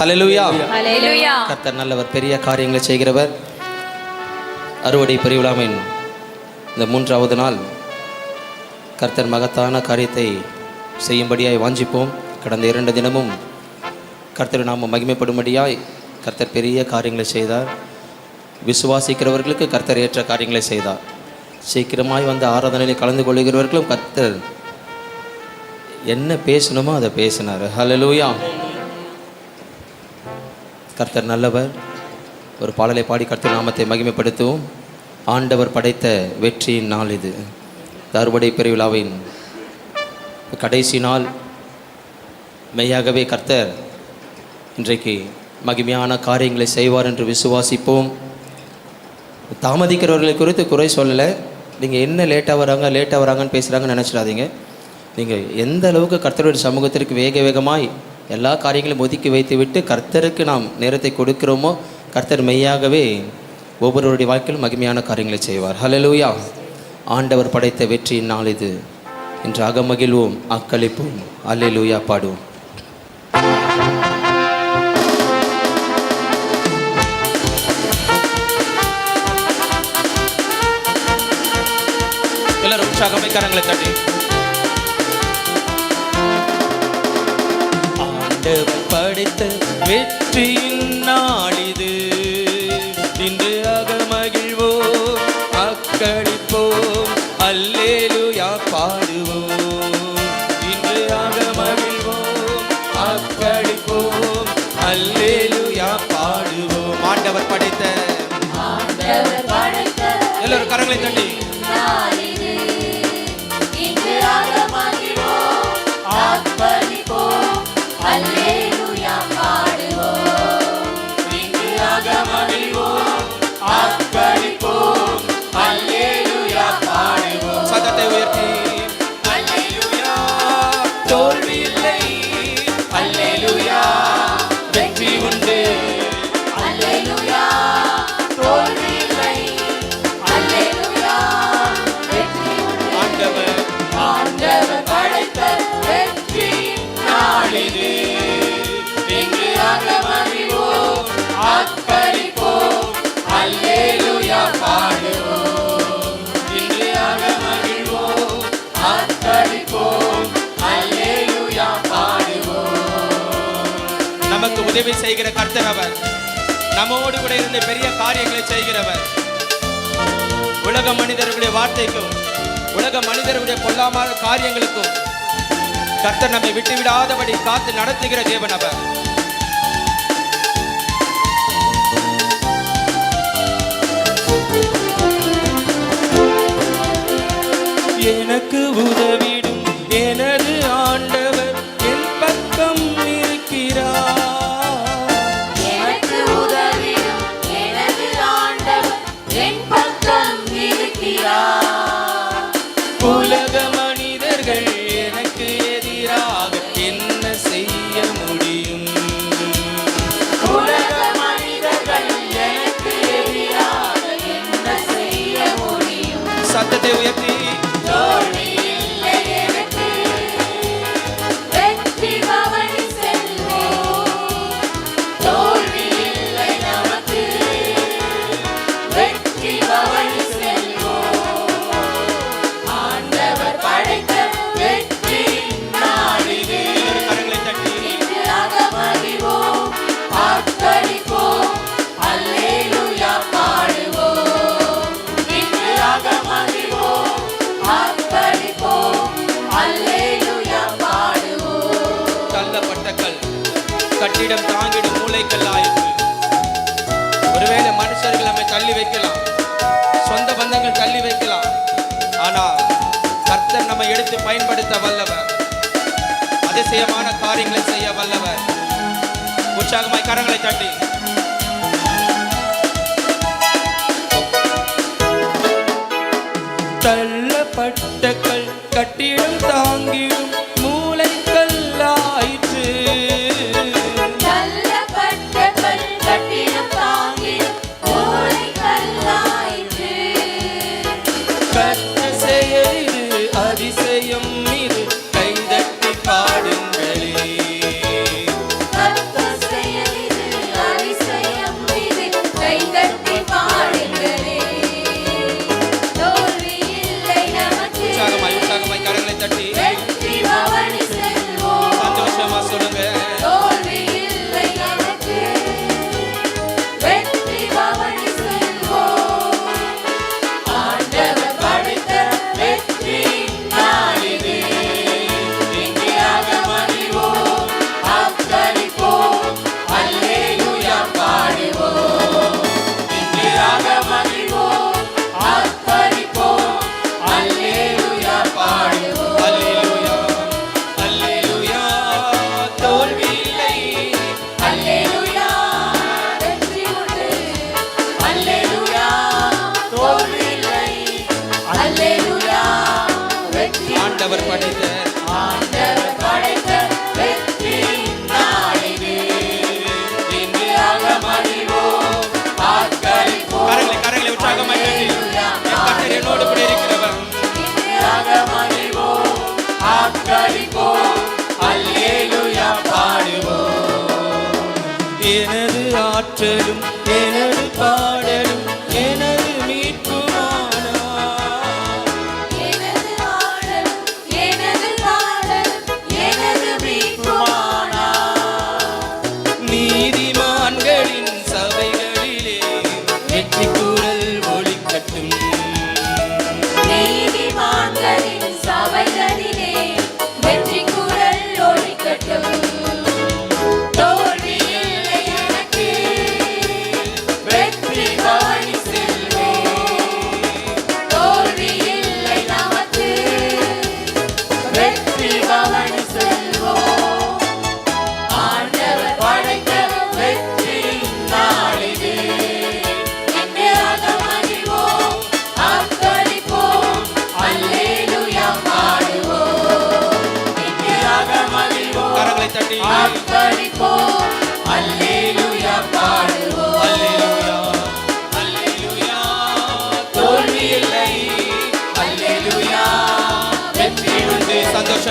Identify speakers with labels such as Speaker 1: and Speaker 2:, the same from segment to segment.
Speaker 1: ஹalleluya. கர்த்தர் நல்லவர் பெரிய காரியங்களை செய்கிறவர். அறுவடை பெருவிழாவின் இந்த மூன்றாவது நாள் கர்த்தர் மகத்தான காரியத்தை செய்யும்படியாய் வாஞ்சிப்போம். கடந்த இரண்டு தினமும் கர்த்தர் நாம மகிமைப்படும்படியாய் கர்த்தர் பெரிய காரியங்களை செய்தார். விசுவாசிக்கிறவர்களுக்கு கர்த்தர் ஏற்ற காரியங்களை செய்தார். சீக்கிரமாய் வந்து ஆராதனையில் கலந்து கொள்ளுகிறவர்களும் கர்த்தர் என்ன பேசணுமோ அதை பேசினார். ஹalleluya. கர்த்தர் நல்லவர். ஒரு பாடலை பாடி கர்த்தர் நாமத்தை மகிமைப்படுத்துவோம். ஆண்டவர் படைத்த வெற்றியின் நாள் இது. இந்த அறுவடை பெருவிழாவின் கடைசி நாள். மெய்யாகவே கர்த்தர் இன்றைக்கு மகிமையான காரியங்களை செய்வார் என்று விசுவாசிப்போம். தாமதிக்கிறவர்களை குறித்து குறை சொல்லலை. நீங்கள் என்ன லேட்டாக வராங்க லேட்டாக வராங்கன்னு பேசுகிறாங்கன்னு நினச்சிடாதீங்க. நீங்கள் எந்த அளவுக்கு கர்த்தருடைய சமூகத்திற்கு வேக வேகமாய் எல்லா காரியங்களையும் ஒதுக்கி வைத்துவிட்டு கர்த்தருக்கு நாம் நேரத்தை கொடுக்கிறோமோ கர்த்தர் மெய்யாகவே ஒவ்வொருவருடைய வாழ்க்கையிலும் மகிமையான காரியங்களை செய்வார். ஹலலூயா ஆண்டவர் படைத்த வெற்றியின் நாள் இது. என்று அகமகிழ்வோம் அக்களிப்போம். அல்லேலூயா பாடுவோம். எல்லாரும் உற்சாகமை கரங்களை தட்டி. ஆண்டவர் படைத்த வெற்றியின் நாளிது. இன்று அகமகிழ்வோம் அக்களிப்போம் அல்லேலுயா பாடுவோம். இன்று அகமகிழ்வோம் அக்களிப்போம் அல்லேலுயா பாடுவோம். ஆண்டவர் படைத்த எல்லாரும் கரங்களை தட்டி. உதவி செய்கிற கர்த்தர் அவர். நம்மோடு கூட இருந்து பெரிய காரியங்களை செய்கிறவர். உலக மனிதர்களுடைய வார்த்தைக்கும் உலக மனிதர்களுடைய பொல்லாமான காரியங்களுக்கும் கர்த்தர் நம்மை விட்டுவிடாதபடி காத்து நடத்துகிற தேவன் அவர். எனக்கு கட்டிடம் தாங்கிடும் மூளைக்கல் ஒருவேளை மனுஷர்கள் நம்மை தள்ளி வைக்கலாம். சொந்த பந்தங்கள் தள்ளி வைக்கலாம். ஆனால் கர்த்தர் நம்மை எடுத்து பயன்படுத்த வல்லவர். அதிசயமான காரியங்களை செய்ய வல்லவர். உற்சாகமாய் கரங்களை தட்டி. தள்ளப்பட்ட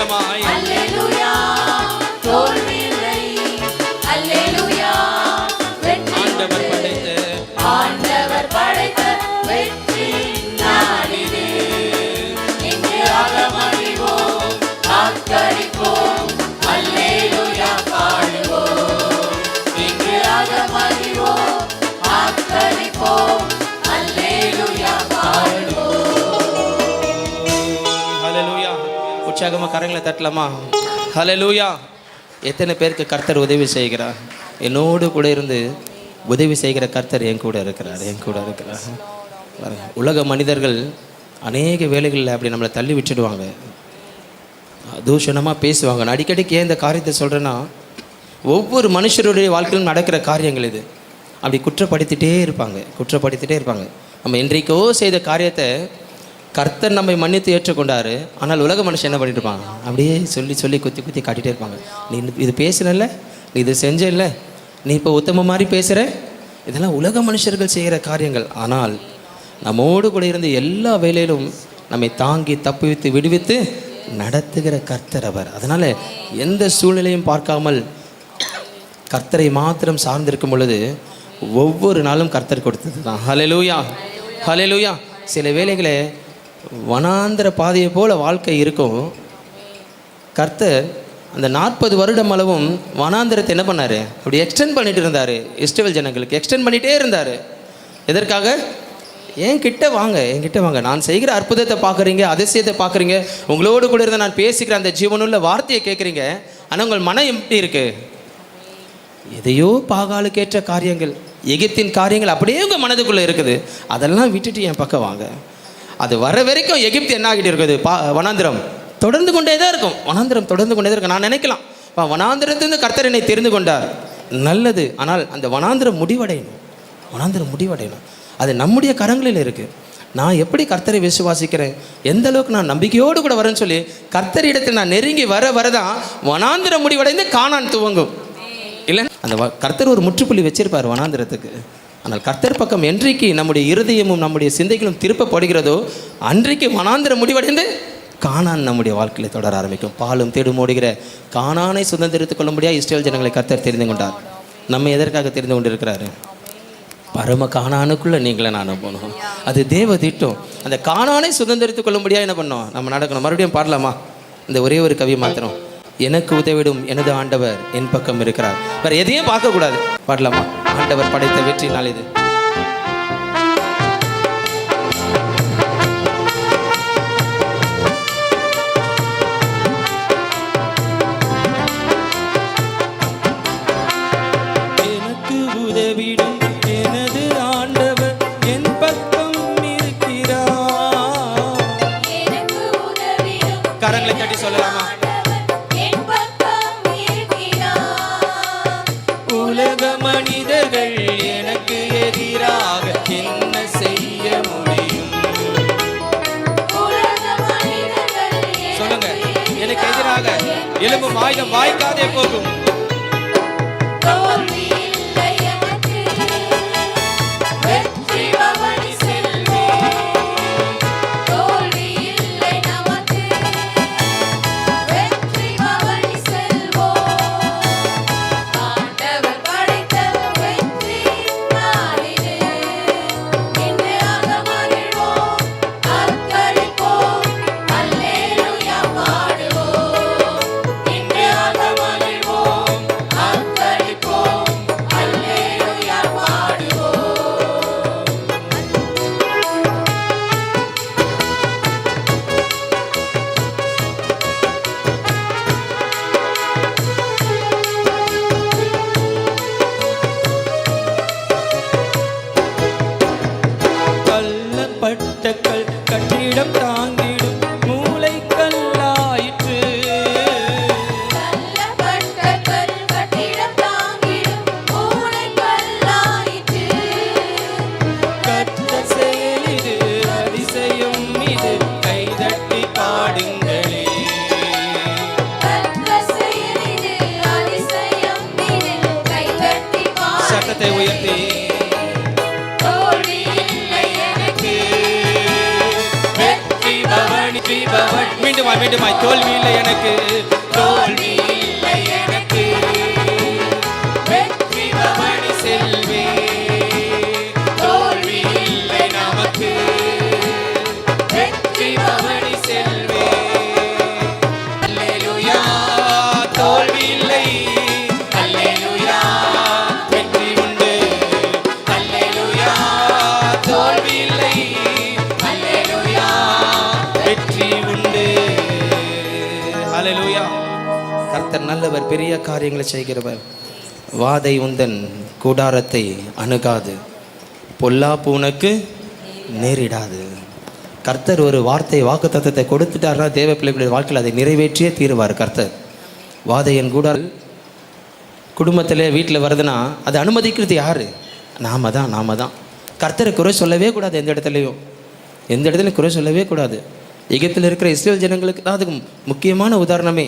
Speaker 2: உண்டு.
Speaker 1: கரங்களை தட்டலாமா? ஹalleluya எத்தனை பேருக்கு கர்த்தர் உதவி செய்கிறார்? என்னோடு கூட இருந்து உதவி செய்கிற கர்த்தர் என் கூட இருக்கிறார் என் கூட இருக்கிறார். பாருங்க, உலக மனிதர்கள் அநேக வேலைகளில் அப்படி நம்மளை தள்ளி விட்டுடுவாங்க. தூஷணமாக பேசுவாங்க. நான் அடிக்கடிக்கு ஏன் இந்த காரியத்தை சொல்கிறேன்னா ஒவ்வொரு மனுஷருடைய வாழ்க்கையிலும் நடக்கிற காரியங்கள் இது. அப்படி குற்றப்படுத்திட்டே இருப்பாங்க குற்றப்படுத்திட்டே இருப்பாங்க. நம்ம இன்றைக்கோ செய்த காரியத்தை கர்த்தர் நம்மை மன்னித்து ஏற்றுக்கொண்டாரு. ஆனால் உலக மனுஷன் என்ன பண்ணிட்டு இருப்பாங்க? அப்படியே சொல்லி சொல்லி குத்தி குத்தி காட்டிகிட்டே இருப்பாங்க. நீ இது பேசுனல்ல? நீ இது செஞ்சல்ல? நீ இப்போ உத்தம மாதிரி பேசுகிற இதெல்லாம் உலக மனுஷர்கள் செய்கிற காரியங்கள். ஆனால் நம்மோடு கூட இருந்து எல்லா வேலையிலும் நம்மை தாங்கி தப்புவித்து விடுவித்து நடத்துகிற கர்த்தர் அவர். அதனால் எந்த சூழ்நிலையும் பார்க்காமல் கர்த்தரை மாத்திரம் சார்ந்திருக்கும் பொழுது ஒவ்வொரு நாளும் கர்த்தர் கொடுத்தது தான் ஹலெலூயா ஹலெலூயா சில வேலைகளை வனாந்திர பாதையை போல வாழ்க்கை இருக்கும். கர்த்தர் அந்த நாற்பது வருடம் அளவும் வனாந்திரத்தை என்ன பண்ணார்? அப்படி எக்ஸ்டெண்ட் பண்ணிட்டு இருந்தார். இஸ்ரவேல் ஜனங்களுக்கு எக்ஸ்டெண்ட் பண்ணிகிட்டே இருந்தார். எதற்காக? என் கிட்ட வாங்க என்கிட்ட வாங்க. நான் செய்கிற அற்புதத்தை பார்க்குறீங்க அதிசயத்தை பார்க்குறீங்க. உங்களோடு கூட இருந்த நான் பேசிக்கிற அந்த ஜீவனுள்ள வார்த்தையை கேட்குறீங்க. ஆனால் உங்கள் மனம் எப்படி இருக்குது எதையோ பாகாலுக்கேற்ற காரியங்கள் எகிப்தின் காரியங்கள் அப்படியே உங்கள் மனதுக்குள்ளே இருக்குது. அதெல்லாம் விட்டுட்டு என் பக்கம் வாங்க. அது வர வரைக்கும் எகிப்து என்ன ஆகிட்டு இருக்குது? பா வனாந்திரம். தொடர்ந்து கொண்டே தான் இருக்கும். வனாந்திரம் தொடர்ந்து கொண்டே தான் இருக்கும். நான் நினைக்கலாம். பா வனாந்திரத்திலிருந்து கர்த்தர் என்னை தெரிந்து கொண்டார். நல்லது. ஆனால் அந்த வனாந்திரம் முடிவடையணும். வனாந்திரம் முடிவடையணும். அது நம்முடைய கரங்களில் இருக்குது நான் எப்படி கர்த்தரை விசுவாசிக்கிறேன்? எந்த அளவுக்கு நான் நம்பிக்கையோடு கூட வரேன்னு சொல்லி கர்த்தர் இடத்தில் நான் நெருங்கி வர வரதான் வனாந்திரம் முடிவடைந்து காணான் துவங்கும். இல்லை? அந்த வ- கர்த்தர் ஒரு முற்றுப்புள்ளி வச்சிருப்பார் வனாந்திரத்துக்கு. ஆனால் கர்த்தர் பக்கம் என்றைக்கு நம்முடைய இருதயமும் நம்முடைய சிந்தைகளும் திருப்பப்படுகிறதோ அன்றைக்கு மனாந்திர முடிவடைந்து காணான் நம்முடைய வாழ்க்கையில் தொடர ஆரம்பிக்கும். பாலும் தேடும் ஓடுகிற காணானை சுதந்திரித்துக் கொள்ளும்படியாக இஸ்ரேல் ஜனங்களை கர்த்தர் தெரிந்து கொண்டார். நம்ம எதற்காக தெரிந்து கொண்டிருக்கிறாரு? பரம காணானுக்குள்ளே நீங்களே நானும் போகணும். அது தேவ திட்டம். அந்த காணானை சுதந்திரித்துக் கொள்ளும்படியாக என்ன பண்ணோம்? நம்ம நடக்கணும். மறுபடியும் பாடலாமா? இந்த ஒரே ஒரு கவி மாத்திரம். எனக்கு உதவிடும் எனது ஆண்டவர் என் பக்கம் இருக்கிறார். வேறு எதையும் பார்க்கக்கூடாது. பாடலாமா? ஆண்டவர் படைத்த வெற்றி நாள் இது. எனக்கு உதவிடும் எனது ஆண்டவர் என் பக்கம் இருக்கிறார்.
Speaker 2: எனக்கு உதவிடும்
Speaker 1: கரங்களை தட்டி சொல்லலாமா? எலும்பும் ஆயுதம் வாய்க்காதே போகும் கல்லப்பட்ட கல் கட்டிடம் பெரிய காரியங்களை செய்கிறவர். வாதை உந்தன் கூடாரத்தை அணுகாது. பொல்லாப்பு உனக்கு நேரிடாது. கர்த்தர் ஒரு வார்த்தை வாக்கு தத்துவத்தை கொடுத்துட்டாருன்னா தேவ பிள்ளைகளுடைய வாழ்க்கையில் அதை நிறைவேற்றியே தீருவார் கர்த்தர். வாதை என் கூடால் குடும்பத்தில் வீட்டில் வருதுன்னா அதை அனுமதிக்கிறது யார்? நாம தான் நாம தான். கர்த்தரை குறை சொல்லவே கூடாது எந்த இடத்துலையும் எந்த இடத்துலையும் குறை சொல்லவே கூடாது. எகிப்தில் இருக்கிற இஸ்ரேல் ஜனங்களுக்கு தான் அதுக்கு முக்கியமான உதாரணமே.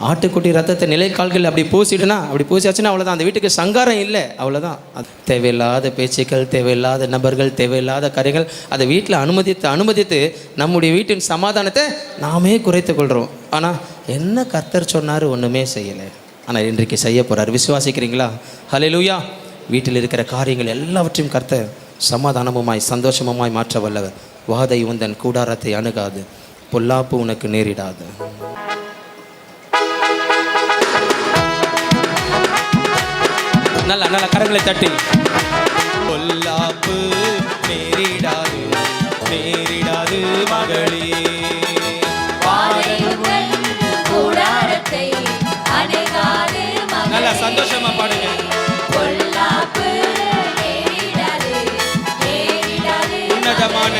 Speaker 1: ஆட்டுக்குட்டி ரத்தத்தை நிலைக்கால்கள் அப்படி பூசிடுனா அப்படி பூசியாச்சுன்னா அவ்வளோதான் அந்த வீட்டுக்கு சங்காரம் இல்லை அவ்வளோதான் அது தேவையில்லாத பேச்சுக்கள் தேவையில்லாத நபர்கள் தேவையில்லாத காரியங்கள் அதை வீட்டில் அனுமதித்து அனுமதித்து நம்முடைய வீட்டின் சமாதானத்தை நாமே குறைத்து கொள்கிறோம் ஆனால் என்ன கர்த்தர் சொன்னார் ஒன்றுமே செய்யலை. ஆனால் இன்றைக்கு செய்ய போகிறார் விசுவாசிக்கிறீங்களா? ஹalleluya. வீட்டில் இருக்கிற காரியங்கள் எல்லாவற்றையும் கர்த்தர் சமாதானமுமாய் சந்தோஷமுமாய் மாற்ற வல்லவர். வாதை உந்தன் கூடாரத்தை அணுகாது. பொல்லாப்பு உனக்கு நேரிடாது. நல்ல நல்ல கரங்களை தட்டி. பொல்லாப்பு நேரிடாது நேரிடாது மகளே. நல்லா சந்தோஷமா பாடுங்க. உன்னதமான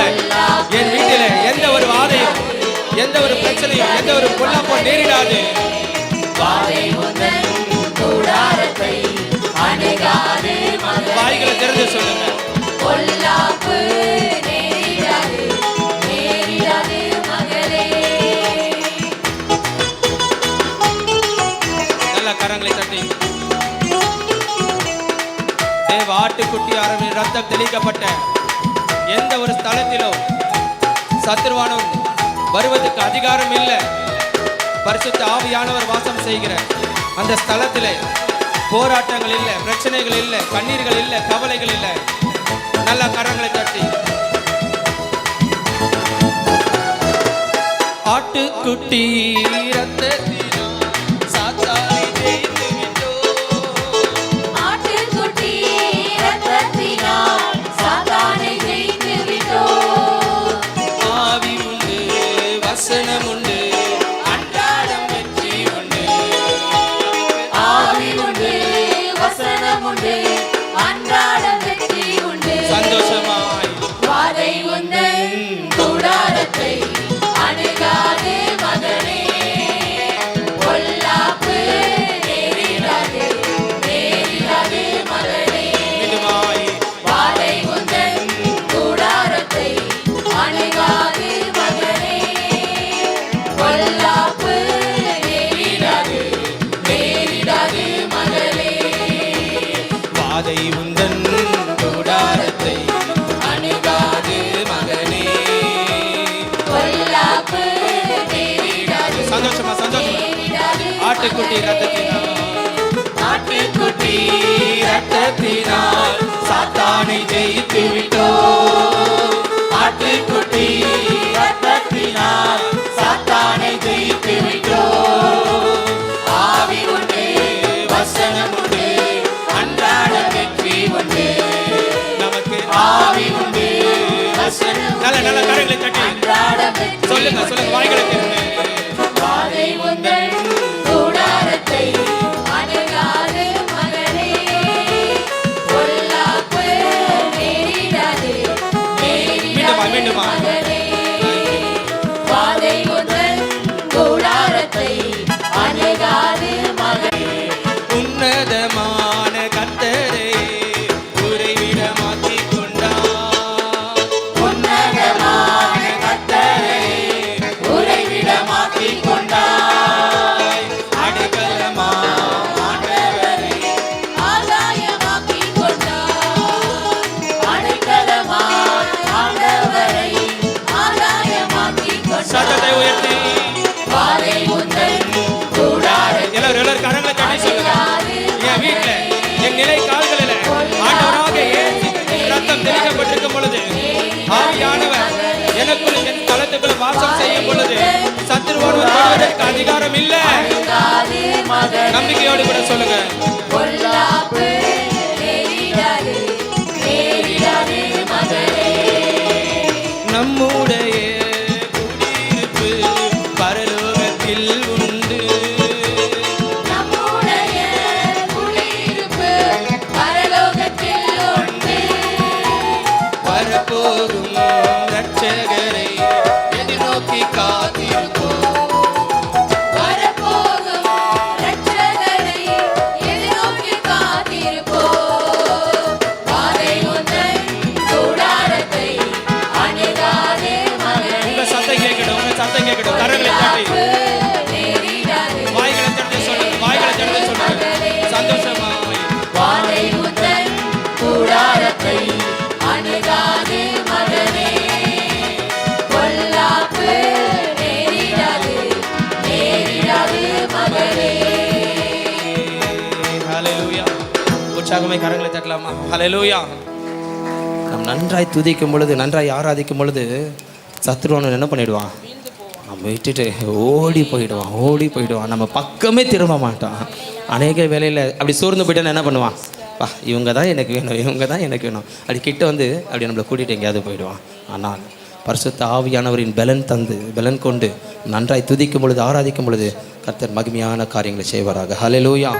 Speaker 1: வீட்டில் என் வீட்டில் எந்த ஒரு வாதையும் எந்த ஒரு பிரச்சனையும் எந்த ஒரு பொல்லாப்போ நேரிடாது. வாய்களை திறந்து சொல்லுங்க.
Speaker 2: பொல்லாப்பு
Speaker 1: நல்ல கரங்களை தட்டி. தேவ ஆட்டுக்குட்டி அரவின் ரத்தம் தெளிக்கப்பட்ட எந்த ஒரு ஸ்தலத்திலோ சத்துருவானும் வருவதற்கு அதிகாரம் இல்லை. பரிசுத்த ஆவியானவர் வாசம் செய்கிற அந்த ஸ்தலத்தில் போராட்டங்கள் இல்லை பிரச்சனைகள் இல்லை கண்ணீர்கள் இல்லை கவலைகள் இல்லை. நல்ல கரங்களை தட்டி. ஆட்டுக்குட்டி ரத்தத்தினால் ரத்தத்தினால் சாத்தானை ஜெயித்து விட்டோம். ஆட்டுக்குட்டி ரத்தத்தினால் சாத்தானை ஜெயித்து விட்டோம். ஆவி உண்டு வசனம் உண்டு அன்றாட வெற்றி உண்டு. நமக்கு ஆவி உண்டு வசனம் நல்ல நல்ல கரங்களை தட்டி.
Speaker 2: அன்றாடம் வெற்றி
Speaker 1: சொல்லுங்க சொல்லுங்க வாய்களை.
Speaker 2: பாதை உந்தன்
Speaker 1: செய்யும் பொழுது சத்துருவானவர் தொடுவதற்கு அதிகாரம் இல்ல நம்பிக்கையோடு கூட சொல்லுங்க. உற்சாகமே கரங்களை தட்டலாமா? ஹலலூயா நாம் நன்றாய் துதிக்கும் பொழுது நன்றாய் ஆராதிக்கும் பொழுது சத்ருவன் என்ன பண்ணிடுவான்? நம்ம விட்டுட்டு ஓடி போயிடுவான் ஓடி போயிடுவான். நம்ம பக்கமே திரும்ப மாட்டான். அநேக வேலையில் அப்படி சோர்ந்து போயிட்டான்னு என்ன பண்ணுவான்? பா இவங்க தான் எனக்கு வேணும் இவங்க தான் எனக்கு வேணும். அப்படி கிட்ட வந்து அப்படி நம்மளை கூட்டிகிட்டு எங்கேயாவது போயிடுவான். ஆனால் பரிசுத்த ஆவியானவரின் பலன் தந்து பலன் கொண்டு நன்றாய் துதிக்கும் பொழுது ஆராதிக்கும் பொழுது கர்த்தர் மகிமையான காரியங்களை செய்வாராக. ஹalleluya